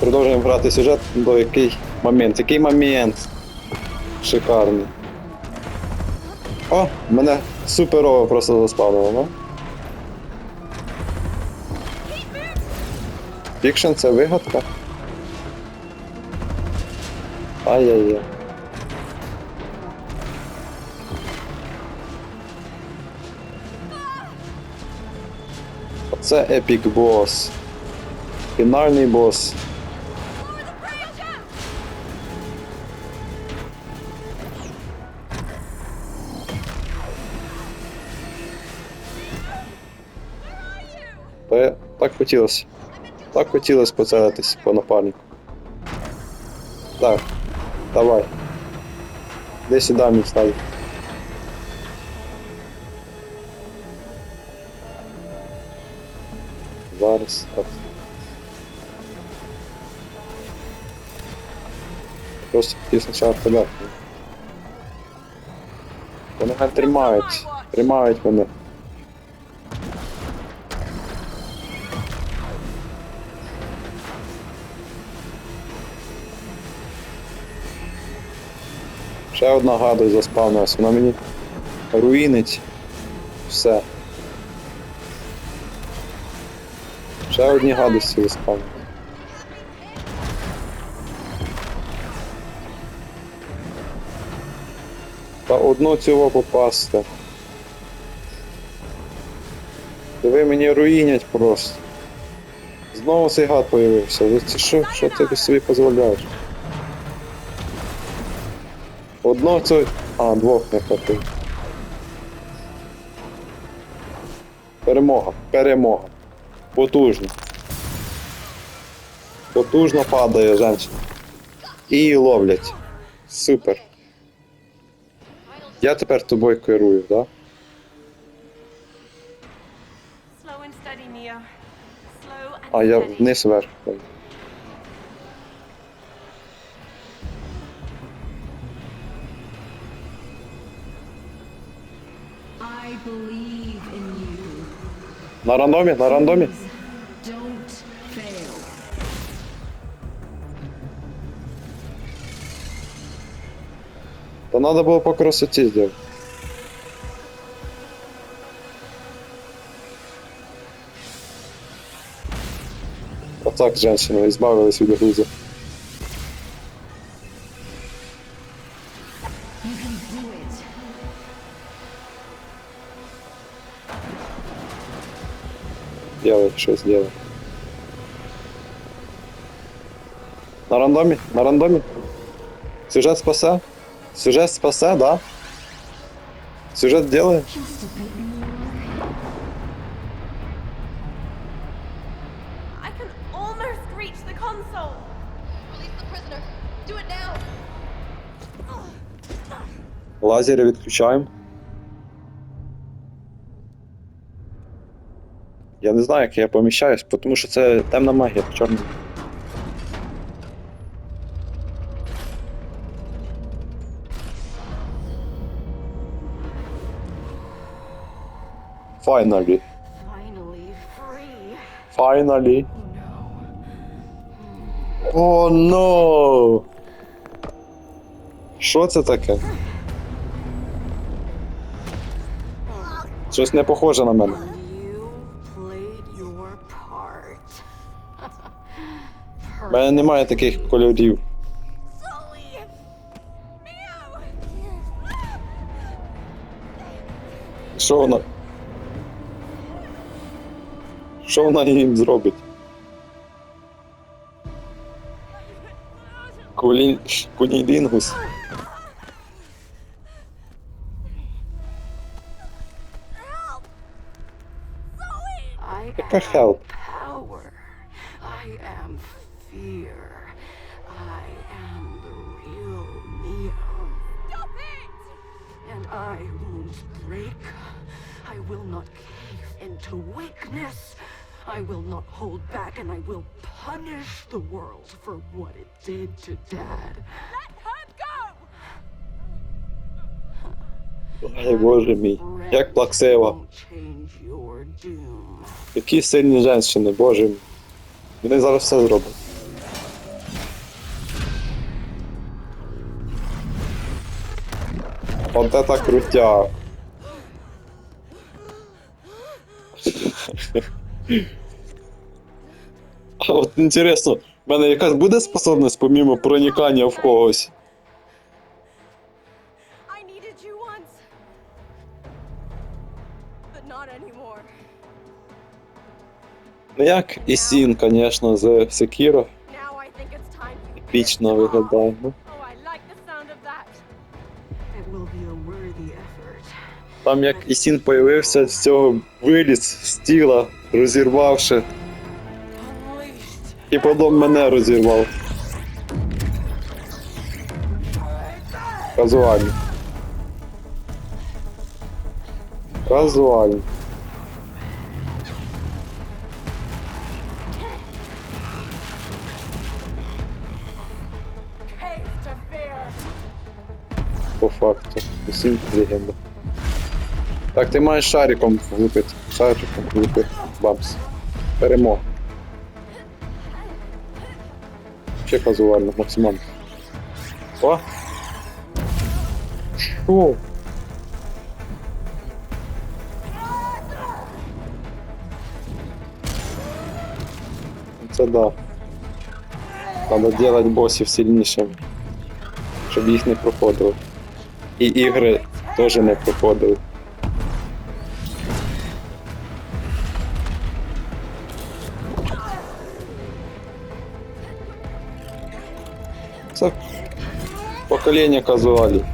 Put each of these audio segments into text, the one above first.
Продовжуємо грати сюжет до який момент. Який момент? Шикарний. О, мене суперово просто заспавнило, ну? Фікшн це вигадка. Ай-яй-яй. Оце епік бос. Фінальний бос. Так хотілося. Так хотілося поцелитись по напарнику. Так, давай. Де сюди мій стадій? Зараз. Так. Просто хотів спочатку тебе. Вони тримають. Тримають мене. Ще одна гадость заспавнилась, вона мені руїнить все. Ще одні гадості заспавнились. Та одну цього попасти. Диви мені руїнять просто. Знову цей гад появився. Ви Це що, що ти собі дозволяєш? Одно це. А, двох не хватить. Перемога. Перемога. Потужно. Потужно падає жінка. І її ловлять. Супер. Я тепер тобою керую, да? Slow and А я вниз вверх. На рандомі, на рандомі. Don't fail. Та треба було по красоті зробити. Отак, женщина, избавилась від груза. щось делай. На рандомі? На рандомі? Сюжет спасе? Сюжет спасе, да? Сюжет делає? Just a Я не знаю, як я поміщаюсь, тому що це темна магія, чорна. Finally. Finally free. Finally. О, но! Що це таке? Щось не похоже на мене. У мене немає таких кольорів. Що вона? Що вона їм зробить? Кулін... Кунілінгус. Яка am fear. I am the real Mia. Stop it! And I won't break. I will not cave into weakness. I will not hold back and I will punish the world for what it did to Dad. Let her go! Ай, боже мій. Як плаксива. Won't change your doom. Які сильні жінки, боже мій. Вони зараз все зроблять. Вот это крутяк. А от інтересно, в мене якась буде способність помімо проникання в когось? Ну як і Сін, звісно, з Секіро. Епічно виглядає. Там як і Сін появився, з цього виліз з тіла, розірвавши, і потім мене розірвав. Казуально. Казуально. По факту. Усім легенда. Так, ти маєш шариком влупити. Шариком влупити. Бамс. Перемога. Ще казуально, максимально. О! Шо? Це да. Надо делать боссів сильнішими. Щоб їх не проходили. І ігри теж не проходили. Покоління казуалів.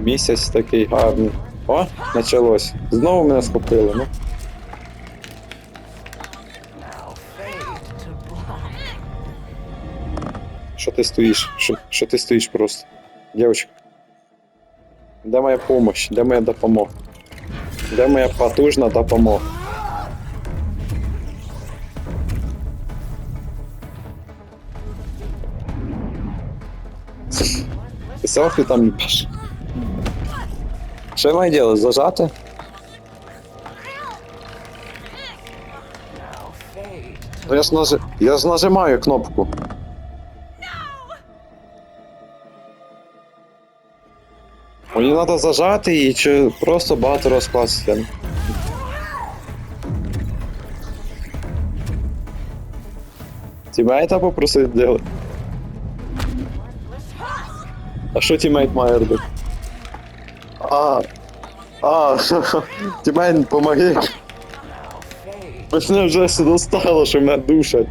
Місяць такий гарний. О, почалось. Знову мене схопили, ну. Що ти стоїш? Що, що ти стоїш просто? Дівчинка. Де моя помощь? Де моя допомога? Де моя потужна допомога? Ти селфі там їбаш? Що я маю? Зажати? Я ж, нажи... я ж нажимаю кнопку. Мені треба зажати її чи просто багато розкласти. Тімейта попросить делать. А що тімейт має робити? А. А, тімейт, помоги. Мене вже все достало, що мене душать.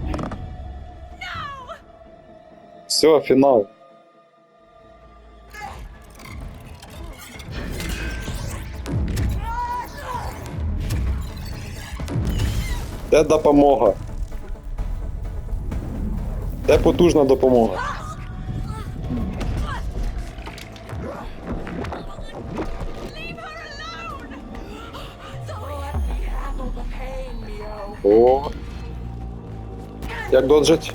Все, фінал. Де допомога? Де потужна допомога? Як доджить?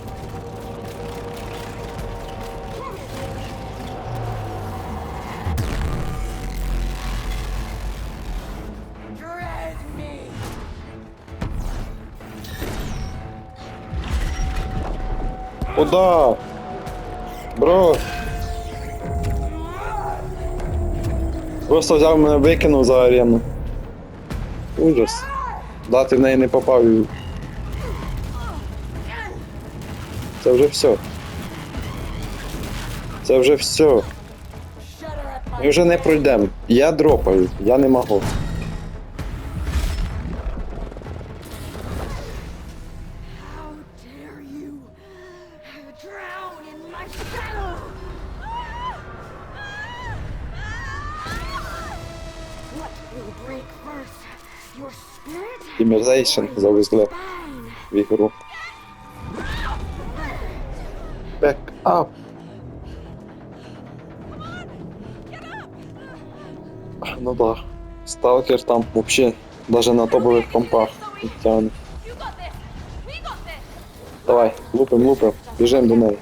Куда? Бро. Просто взяв мене викинув за арену. Ужас. Да, ти в неї не попав. Це вже все. Це вже все. Ми вже не пройдемо. Я дропаю, я не можу. How dare you drown in Back up. Ну да. Сталкер там вообще даже на топових компах не this. Давай, лупим, лупим, біжим до неї.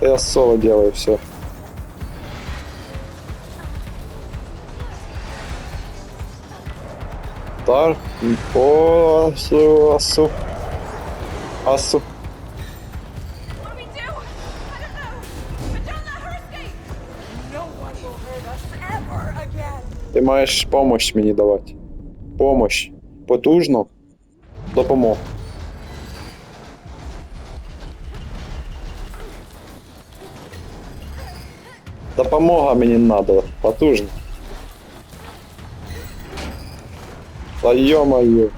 Я соло делаю все. hurt us ever again. Ти маєш помощь мені давати. Помощь. Потужну. Допомогу. Допомога мені надо. Потужно. Us ever.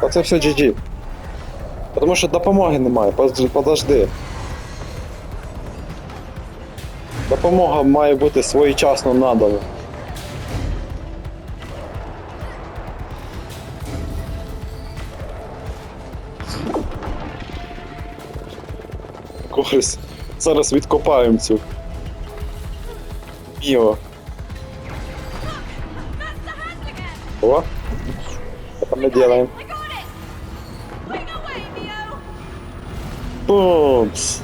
Та це все GG. Тому що допомоги немає. Подожди. Допомога має бути своєчасно надана. Когось. Зараз відкопаємо цю. Міо. О? Що ми Neo. Бумс!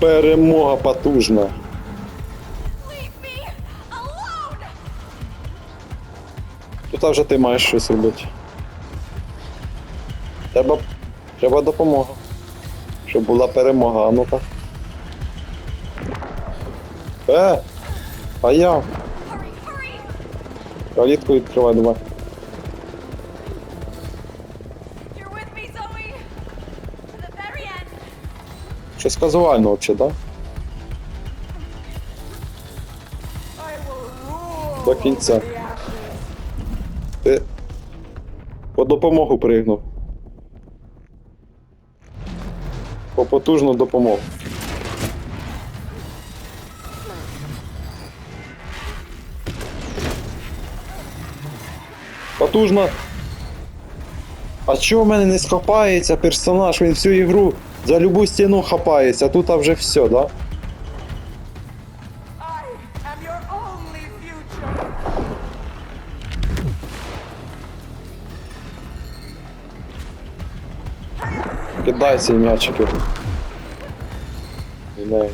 Перемога потужна. Тут вже ти маєш щось робити. Треба, треба допомога. Щоб була перемога, а ну-ка. Е! А я! Калітку відкривай, давай. Щось казуально взагалі, так? До кінця. Ти по допомогу пригнув. По потужну допомогу. Потужно. А чого в мене не схопається персонаж? Він всю ігру за любу стіну хапається, а тут а вже все, да? Кидай ці м'ячики. Не.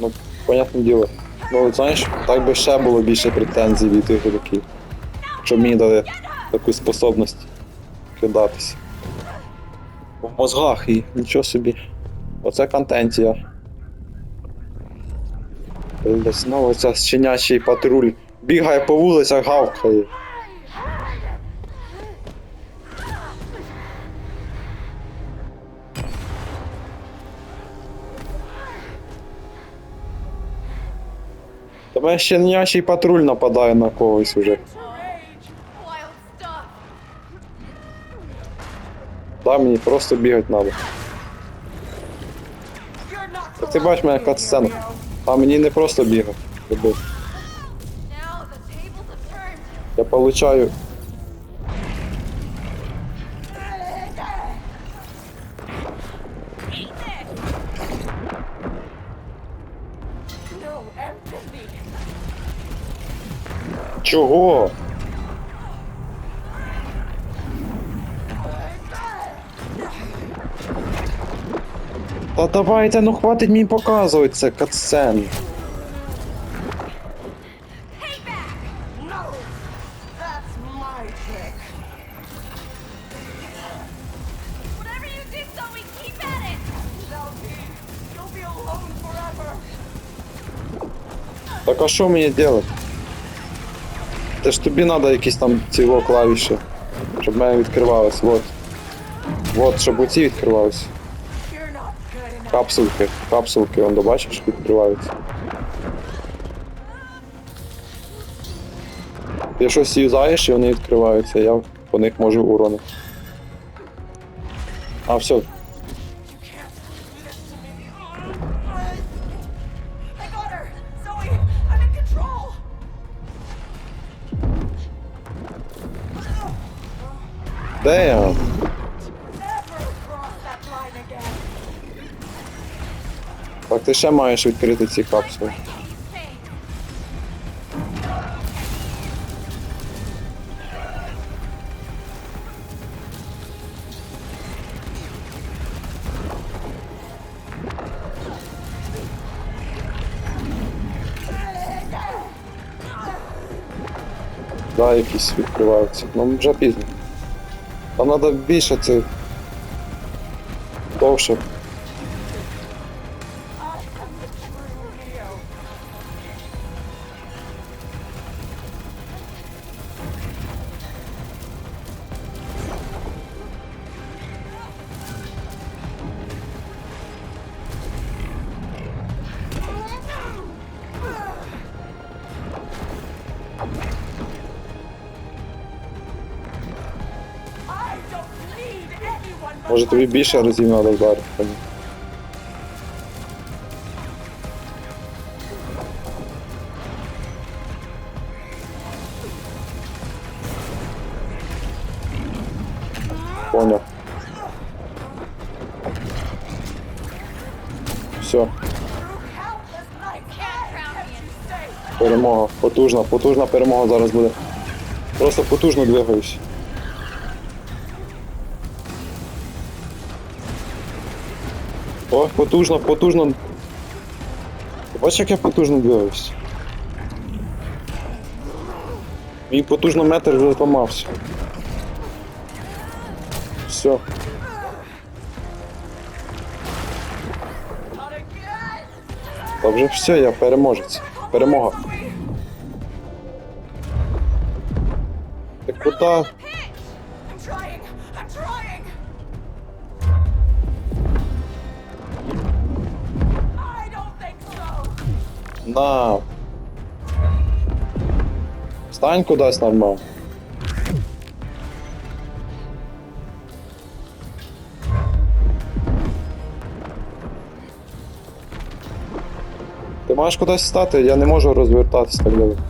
Ну, понятне діло. Ну, знаєш, так би ще було більше претензій від ігроків. Щоб мені дали таку способність кидатися. В мозгах і нічого собі. Оце контентія. Знову ця щенячий патруль бігає по вулицях, гавкає. Та мене щенячий патруль нападає на когось уже. Да, мені просто бігати треба. Ти бачиш мене катсцену. А мені не просто have turned. Я получаю. Чого? Та давайте, ну хватить мені показувати це катсцен. Так а що мені робити? Це ж тобі треба якісь там ціло клавіші, щоб мене відкривалось. Вот. Вот, щоб оці відкривалися. Капсулки. Капсулки, он бачиш, відкриваються. Ти щось юзаєш і вони відкриваються, я по них можу уронити. А, все. Damn. ти ще маєш відкрити ці капсули. Да, якісь відкриваються. Ну вже пізно. Там треба більше цих довше. Може тобі більше разів треба вдарити. Понял. Все, перемога. Потужна, потужна перемога зараз буде. Просто потужно двигаюсь. О, потужно, потужно. Ти Бачиш, як я потужно двигаюсь? Мій потужно метр вже зламався. Все. Та вже все, я переможець. Перемога. Так куди? На. Стань кудись нормально. Ти маєш кудись стати, я не можу розвертатись так далеко.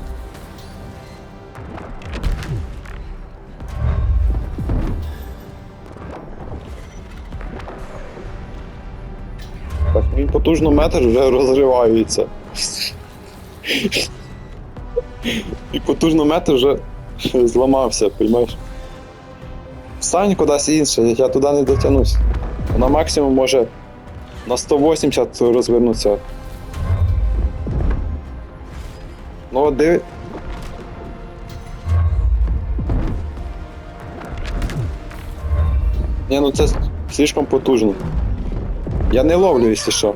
Мій потужно метр вже розривається. І потужно метр вже зламався, розумієш? Встань кудись інше, я туди не дотягнусь. На максимум може на 180 розвернутися. Ну от диви. Ні, ну це слишком потужно. Я не ловлю, якщо що.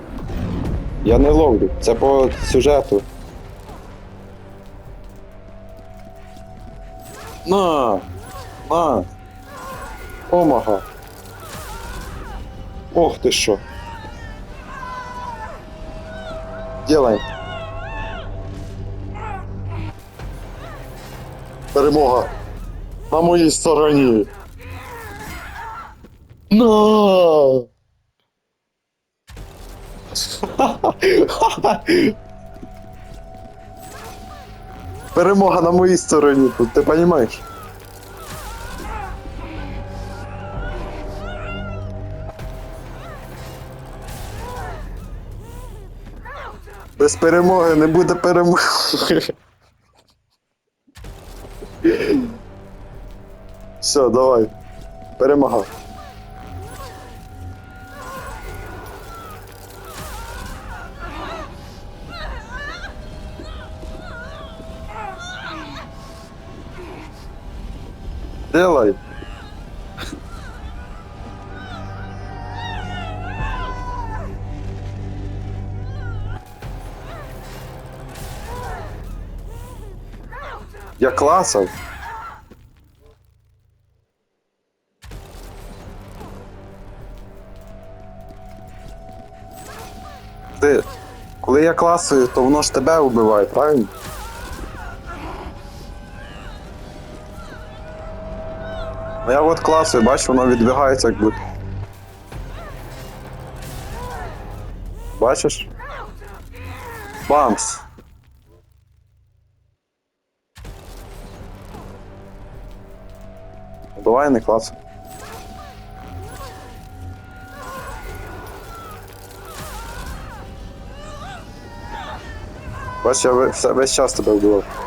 Я не ловлю. Це по сюжету. На! На! Омага! Ох ти що! Делаем. Перемога! На моїй стороні! На! Перемога на моїй стороні тут, ти розумієш? Без перемоги не буде перемоги. Все, давай. Перемагай. Делай. Я класав. Ти, коли я класую, то воно ж тебе вбиває, правильно? Класую, бачиш, воно відбігається як. Бачиш? Бамс. Давай не клас. Бач, я весь час тебе вбивав.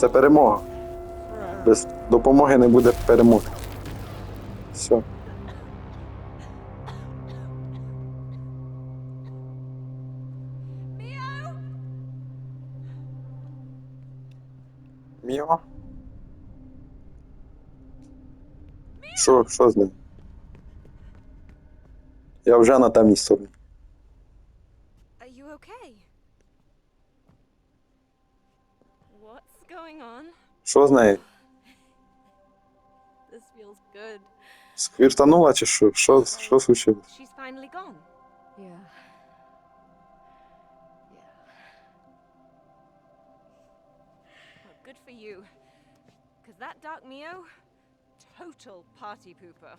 Це перемога. Без допомоги не буде перемоги. Все. Міо? Що, що з ним? Я вже на темній стороні. Are you okay? Що з нею? This feels good. Сквіртанула чи що? Що, що случилось? She's finally gone. Yeah. Yeah. Well, good for you. Because that Dark Mio, total party pooper.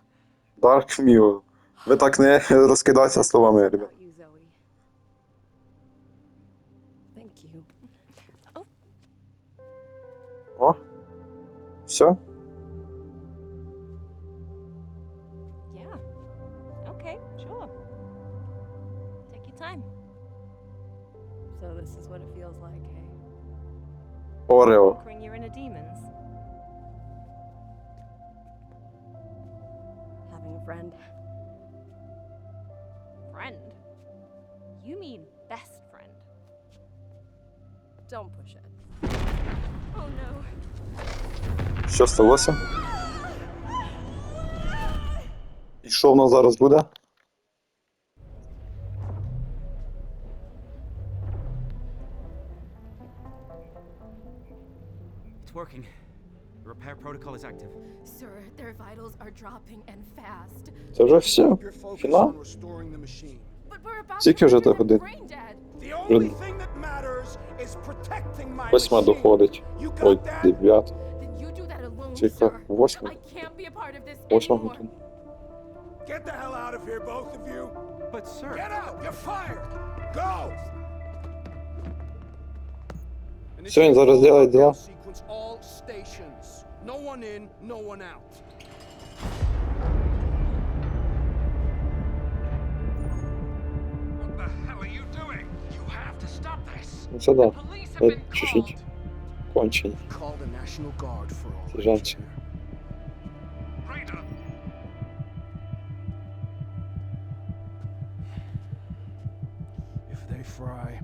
Дарк Міо. Ви так не розкидайтеся словами, ребят. О. Все? Yeah. Okay, sure. Take your time. So this is what it feels like, hey? Орео. Conquering your inner demons. Having a friend. Friend? You mean best friend? Don't push it. Oh. Що сталося? І що в нас зараз буде? It's working. The repair protocol is active. Sir, their vitals are dropping and fast. Це вже все. Фінал? Скільки вже render годин? The only thing that matters is protecting Восьма machine. доходить. You Ой, got that? дев'ята. Then you do that alone, Тихо, sir. восьма. I can't be a part of this Восьма anymore. година. Get the hell out of here, both of you. But, sir. Get out. You're fired. Go. Все, він зараз зробить дела. Sequence all stations. No one in, no one out. What the hell are you doing? You have to stop this. Ну це да. Przyszedł. Kłączyn. Sierżancie. They fry.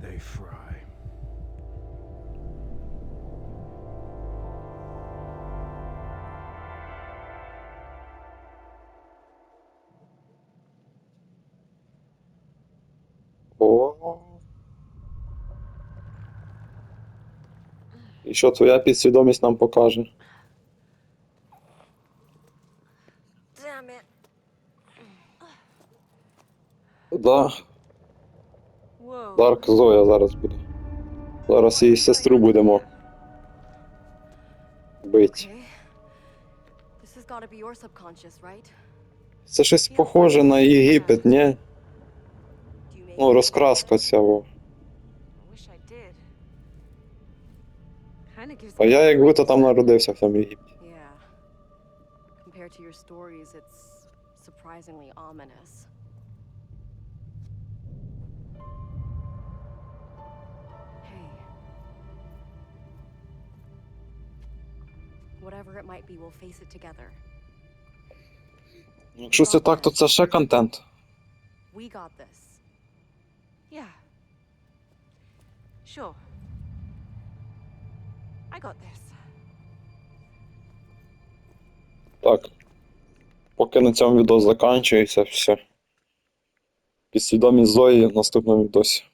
They fry. І що твоя підсвідомість нам покаже? Да, Дарк Зоя зараз буде. Зараз її сестру будемо right? Це щось похоже на Єгипет, ні? Ну, розкраска ця. А me я як creeps. будто там народився в тому Єгипті. Yeah. Compared to your stories, it's surprisingly ominous. Hey. Whatever it might be, we'll face it together. Якщо це так, то це ще контент. We got this. Yeah. Sure. Так. Поки на цьому відео закінчується, все. Підсвідомість Зої в наступному відосі.